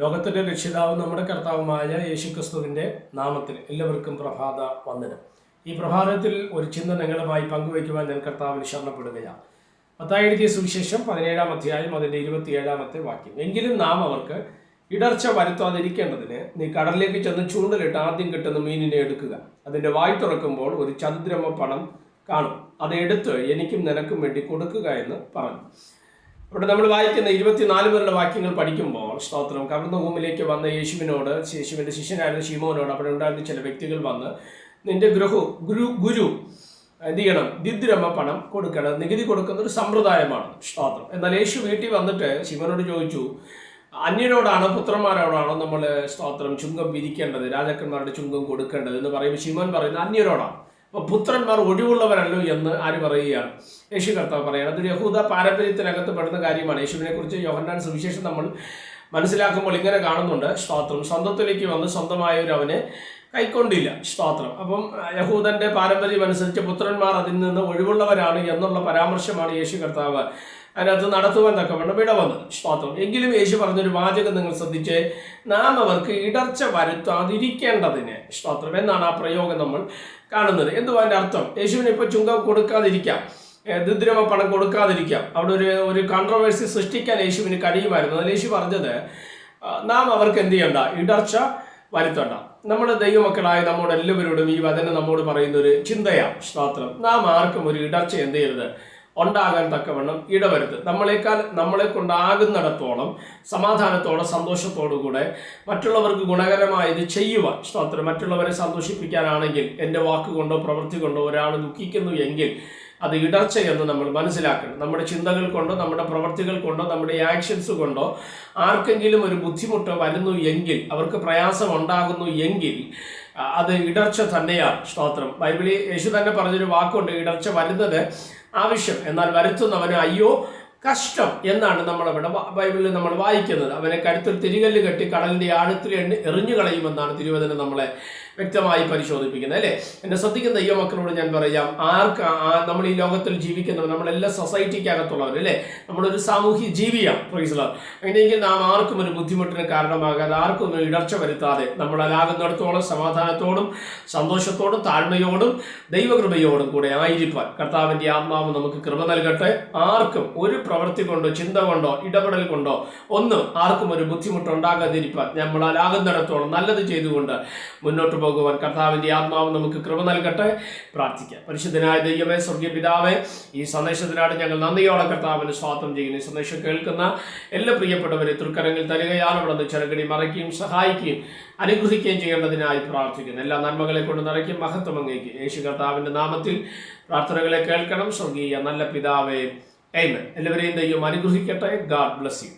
ലോകത്തിന്റെ രക്ഷിതാവ് നമ്മുടെ കർത്താവുമായ യേശുക്രിസ്തുവിന്റെ നാമത്തിൽ എല്ലാവർക്കും പ്രഭാത വന്ദനം. ഈ പ്രഭാതത്തിൽ ഒരു ചിന്ത നിങ്ങളുമായി പങ്കുവയ്ക്കുവാൻ ഞാൻ കർത്താവിൽ ശരണപ്പെടുകയാണ്. പത്തായിരത്തി സുവിശേഷം പതിനേഴാം അധ്യായം അതിന്റെ ഇരുപത്തിയേഴാമത്തെ വാക്യം. എങ്കിലും നാം അവർക്ക് ഇടർച്ച വരുത്താതിരിക്കേണ്ടതിന് നീ കടലിലേക്ക് ചെന്ന് ചൂണ്ടലിട്ട് ആദ്യം കിട്ടുന്ന മീനിനെ എടുക്കുക. അതിന്റെ വായി തുറക്കുമ്പോൾ ഒരു ചതുദ്രമ പണം കാണും. അതെടുത്ത് എനിക്കും നിനക്കും വേണ്ടി കൊടുക്കുക എന്ന് പറഞ്ഞു. ഇവിടെ നമ്മൾ വായിക്കുന്ന ഇരുപത്തിനാല് പേരുടെ വാക്യങ്ങൾ പഠിക്കുമ്പോൾ സ്തോത്രം. കവർന്നഭൂമിയിലേക്ക് വന്ന യേശുവിനോട് യേശുവിന്റെ ശിഷ്യനായിരുന്ന ശിമോനോട് അവിടെ ഉണ്ടായിരുന്ന ചില വ്യക്തികൾ വന്ന് നിന്റെ ഗൃഹു ഗുരു ഗുരു എന്ത് ചെയ്യണം? ദിദ്രമ പണം കൊടുക്കണം. നികുതി കൊടുക്കുന്ന ഒരു സമ്പ്രദായമാണ്. സ്തോത്രം. എന്നാൽ യേശു വീട്ടിൽ വന്നിട്ട് ശിവനോട് ചോദിച്ചു അന്യരോടാണോ പുത്രന്മാരോടാണോ നമ്മൾ സ്തോത്രം ചുങ്കം വിധിക്കേണ്ടത്? രാജാക്കന്മാരുടെ ചുങ്കം കൊടുക്കേണ്ടത്? എന്ന് പറയുമ്പോൾ ശിവൻ പറയുന്നത് അന്യരോടാണ് അപ്പോൾ പുത്രന്മാർ ഒഴിവുള്ളവരല്ലോ എന്ന് ആര് പറയുകയാണ്? യേശു കർത്താവ് പറയുകയാണ്. അതൊരു യഹൂദ പാരമ്പര്യത്തിനകത്ത് പെടുന്ന കാര്യമാണ്. യേശുവിനെ കുറിച്ച് യോഹന്നാൻ സുവിശേഷം നമ്മൾ മനസ്സിലാക്കുമ്പോൾ ഇങ്ങനെ കാണുന്നുണ്ട്. സ്തോത്രം സ്വന്തത്തിലേക്ക് വന്ന് സ്വന്തമായൊരു അവനെ കൈക്കൊണ്ടില്ല. സ്തോത്രം അപ്പം യഹൂദന്റെ പാരമ്പര്യം അനുസരിച്ച് പുത്രന്മാർ അതിൽ നിന്ന് ഒഴിവുള്ളവരാണ് എന്നുള്ള പരാമർശമാണ് യേശു കർത്താവ് അതിനകത്ത് നടത്തുവാൻ തക്കവണ്ണം ഇടവന്നത് സ്തോത്രം എങ്കിലും യേശു പറഞ്ഞൊരു വാചകം നിങ്ങൾ ശ്രദ്ധിച്ച് നാം അവർക്ക് ഇടർച്ച വരുത്താതിരിക്കേണ്ടതിന്. സ്തോത്രം എന്നാണ് ആ പ്രയോഗം നമ്മൾ കാണുന്നത്. എന്തുവാന്റെ അർത്ഥം? യേശുവിന് ഇപ്പോൾ ചുങ്കം കൊടുക്കാതിരിക്കാം. ദുദ്രമ പണം കൊടുക്കാതിരിക്കാം. അവിടെ ഒരു ഒരു കോൺട്രവേഴ്സി സൃഷ്ടിക്കാൻ യേശുവിന് കഴിയുമായിരുന്നു. അതിൽ യേശു പറഞ്ഞത് നാം അവർക്ക് എന്ത് ചെയ്യണ്ട? ഇടർച്ച വരുത്തണ്ട. നമ്മുടെ ദൈവമക്കളായ നമ്മോട് എല്ലാവരോടും ഈ വചനം നമ്മോട് പറയുന്ന ഒരു ചിന്തയാണ് സ്തോത്രം. നാം ആർക്കും ഒരു ഇടർച്ച എന്ത് ചെയ്യരുത്? ഉണ്ടാകാൻ തക്കവണ്ണം ഇടവരുത്. നമ്മളെക്കാൾ നമ്മളെ കൊണ്ടാകുന്നിടത്തോളം സമാധാനത്തോടെ സന്തോഷത്തോടുകൂടെ മറ്റുള്ളവർക്ക് ഗുണകരമായത് ചെയ്യുവാൻ സ്തോത്രം മറ്റുള്ളവരെ സന്തോഷിപ്പിക്കാനാണെങ്കിൽ എന്റെ വാക്കുകൊണ്ടോ പ്രവൃത്തി കൊണ്ടോ ഒരാൾ ദുഃഖിക്കുന്നു എങ്കിൽ അത് ഇടർച്ച എന്ന് നമ്മൾ മനസ്സിലാക്കണം. നമ്മുടെ ചിന്തകൾ കൊണ്ടോ നമ്മുടെ പ്രവർത്തികൾ കൊണ്ടോ നമ്മുടെ ആക്ഷൻസ് കൊണ്ടോ ആർക്കെങ്കിലും ഒരു ബുദ്ധിമുട്ടോ വരുന്നു എങ്കിൽ അവർക്ക് പ്രയാസം ഉണ്ടാകുന്നു എങ്കിൽ അത് ഇടർച്ച തന്നെയാണ് സ്തോത്രം. ബൈബിളിൽ യേശു തന്നെ പറഞ്ഞൊരു വാക്കുണ്ട് ഇടർച്ച വരുന്നത് ആവശ്യം എന്നാൽ വരുത്തുന്നവന് അയ്യോ കഷ്ടം എന്നാണ് നമ്മളവിടെ ബൈബിളിൽ നമ്മൾ വായിക്കുന്നത്. അവനെ കരുത്തിൽ തിരികല്ല് കെട്ടി കടലിന്റെ ആഴത്തിൽ എണ്ണി എറിഞ്ഞു കളയുമെന്നാണ് തിരുവചനം നമ്മളെ വ്യക്തമായി പരിശോധിപ്പിക്കുന്നത് അല്ലേ? എന്നെ ശ്രദ്ധിക്കുന്ന ഈ മക്കളോട് ഞാൻ പറയാം ആർക്ക് നമ്മൾ ഈ ലോകത്തിൽ ജീവിക്കുന്നവർ നമ്മളെല്ലാം സൊസൈറ്റിക്കകത്തുള്ളവർ അല്ലേ? നമ്മളൊരു സാമൂഹ്യ ജീവിയാണ് പ്രൈസ്ലർ അങ്ങനെയെങ്കിൽ നാം ആർക്കും ഒരു ബുദ്ധിമുട്ടിന് കാരണമാകാതെ ആർക്കും ഒരു ഇടർച്ച വരുത്താതെ നമ്മളാകുന്നിടത്തോളം സമാധാനത്തോടും സന്തോഷത്തോടും താഴ്മയോടും ദൈവകൃപയോടും കൂടെ ആയിരിക്കാൻ കർത്താവിന്റെ ആത്മാവ് നമുക്ക് കൃപ നൽകട്ടെ. ആർക്കും ഒരു പ്രവൃത്തി കൊണ്ടോ ചിന്ത കൊണ്ടോ ഇടപെടൽ കൊണ്ടോ ഒന്നും ആർക്കും ഒരു ബുദ്ധിമുട്ടുണ്ടാകാതിരിക്കാൻ നമ്മളാകുന്നിടത്തോളം നല്ലത് ചെയ്തുകൊണ്ട് മുന്നോട്ട് പോകുവാൻ കർത്താവിന്റെ ആത്മാവ് നമുക്ക് കൃപ നൽകട്ടെ. പ്രാർത്ഥിക്കാം. പരിശുദ്ധനായ ദൈവമേ സ്വർഗീയ പിതാവേ ഈ സന്ദേശത്തിനാണ് ഞങ്ങൾ നന്ദിയോടെ കർത്താവിന് സ്വാതന്ത്ര്യം ചെയ്യുന്നു. ഈ സന്ദേശം കേൾക്കുന്ന എല്ലാ പ്രിയപ്പെട്ടവരെ തൃക്കരങ്ങൾ തരികയാൽ അവിടെ നിന്ന് ചെറുകടി മറയ്ക്കുകയും സഹായിക്കുകയും അനുഗ്രഹിക്കുകയും ചെയ്യേണ്ടതിനായി പ്രാർത്ഥിക്കുന്നു. എല്ലാ നന്മകളെ കൊണ്ട് നിറയ്ക്കും മഹത്വം അങ്ങേക്ക്. യേശു കർത്താവിന്റെ നാമത്തിൽ പ്രാർത്ഥനകളെ കേൾക്കണം. സ്വർഗീയ നല്ല പിതാവേ എല്ലാവരെയും ദൈവം അനുഗ്രഹിക്കട്ടെ. God bless you.